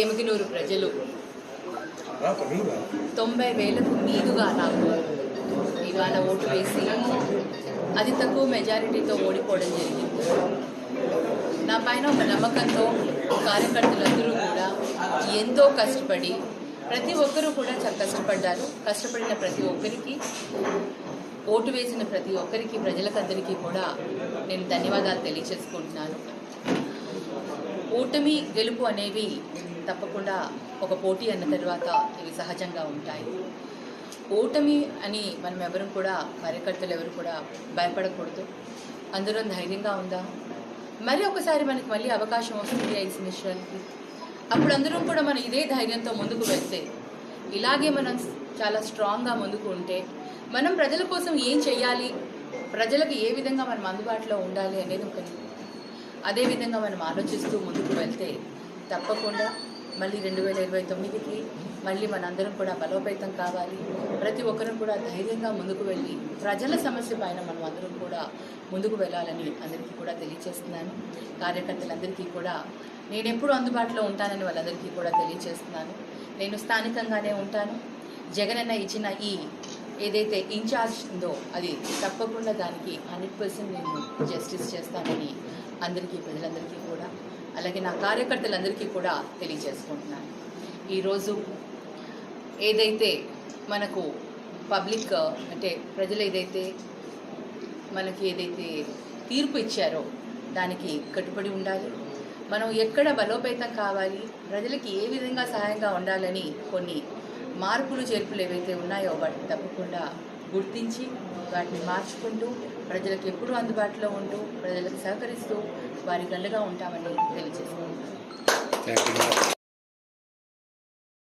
ఏమగినూరు ప్రజలు? తొంభై వేలకు మీదుగా నాకు ఇవాళ ఓటు వేసి అతి తక్కువ మెజారిటీతో ఓడిపోవడం జరిగింది. నా పైన ఒక నమ్మకంతో కార్యకర్తలందరూ కూడా ఎంతో కష్టపడి ప్రతి ఒక్కరూ కూడా చాలా కష్టపడ్డారు. కష్టపడిన ప్రతి ఒక్కరికి ఓటు వేసిన ప్రతి ఒక్కరికి ప్రజలకందరికీ కూడా నేను ధన్యవాదాలు తెలియచేసుకుంటున్నాను. ఓటమి గెలుపు అనేవి తప్పకుండా ఒక పోటీ అన్న తర్వాత ఇవి సహజంగా ఉంటాయి. ఓటమి అని మనం ఎవరు కూడా కార్యకర్తలు ఎవరు కూడా భయపడకూడదు. అందరం ధైర్యంగా ఉందాం. మరి ఒకసారి మనకి మళ్ళీ అవకాశం వస్తుంది ఐదు సంవత్సరాలకి. అప్పుడు అందరం కూడా మనం ఇదే ధైర్యంతో ముందుకు వెళ్తే ఇలాగే మనం చాలా స్ట్రాంగ్గా ముందుకు ఉంటే మనం ప్రజల కోసం ఏం చేయాలి ప్రజలకు ఏ విధంగా మనం అందుబాటులో ఉండాలి అనేది ఒక అదేవిధంగా మనం ఆలోచిస్తూ ముందుకు వెళ్తే తప్పకుండా మళ్ళీ రెండు వేల ఇరవై తొమ్మిదికి మళ్ళీ మనందరం కూడా బలోపేతం కావాలి. ప్రతి ఒక్కరూ కూడా ధైర్యంగా ముందుకు వెళ్ళి ప్రజల సమస్య పైన మనం అందరం కూడా ముందుకు వెళ్ళాలని అందరికీ కూడా తెలియజేస్తున్నాను. కార్యకర్తలందరికీ కూడా నేను ఎప్పుడు అందుబాటులో ఉంటానని వాళ్ళందరికీ కూడా తెలియజేస్తున్నాను. నేను స్థానికంగానే ఉంటాను. జగనన్న ఇచ్చిన ఈ ఏదైతే ఇన్ఛార్జ్ ఉందో అది తప్పకుండా దానికి హండ్రెడ్ పర్సెంట్ నేను జస్టిస్ చేస్తానని అందరికీ ప్రజలందరికీ కూడా అలాగే నా కార్యకర్తలందరికీ కూడా తెలియజేసుకుంటున్నాను. ఈరోజు ఏదైతే మనకు పబ్లిక్ అంటే ప్రజలు ఏదైతే మనకి ఏదైతే తీర్పు ఇచ్చారో దానికి కట్టుబడి ఉండాలి. మనం ఎక్కడ బలోపేతం కావాలి ప్రజలకి ఏ విధంగా సహాయంగా ఉండాలని కొన్ని మార్పులు చేర్పులు ఏవైతే ఉన్నాయో వాటిని తప్పకుండా గుర్తించి వాటిని మార్చుకుంటూ ప్రజలకు ఎప్పుడూ అందుబాటులో ఉంటూ ప్రజలకు సహకరిస్తూ వారి గండగా ఉంటామని తెలియజేసుకుంటున్నాను.